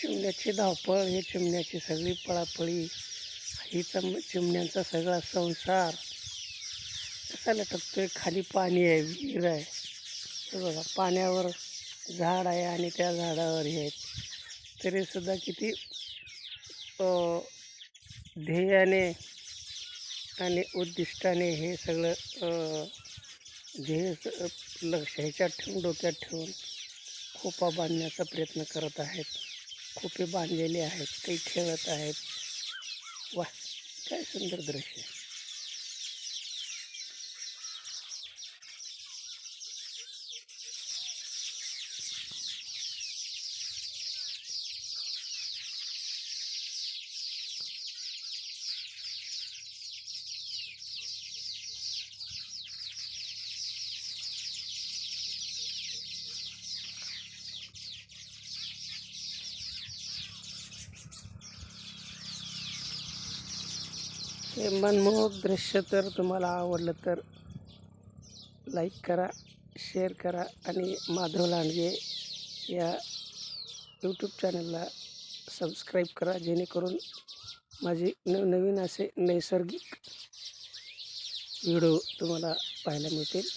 चिमण्याची धावपळ हे चिमण्याची सगळी पळापळी ही चम चिमण्यांचा सगळा संसार. कसायला लटकतोय? खाली पाणी आहे विहीर आहे. हे बघा पाण्यावर झाड आहे आणि त्या झाडावर हे आहेत. तरीसुद्धा किती ध्येयाने आणि उद्दिष्टाने हे सगळं ध्येय लक्ष ह्याच्यात ठेवून डोक्यात ठेवून खोपा बांधण्याचा प्रयत्न करत आहेत. खोपे बांधलेले आहेत काही खेळत आहेत. वा काय सुंदर दृश्य. आहे हे मनमोहक दृश्य तर तुम्हाला आवडलं तर लाईक करा शेअर करा आणि माधव लांडगे या यूट्यूब चॅनलला सबस्क्राईब करा जेणेकरून माझे नवनवीन असे नैसर्गिक व्हिडिओ तुम्हाला पाहायला मिळतील.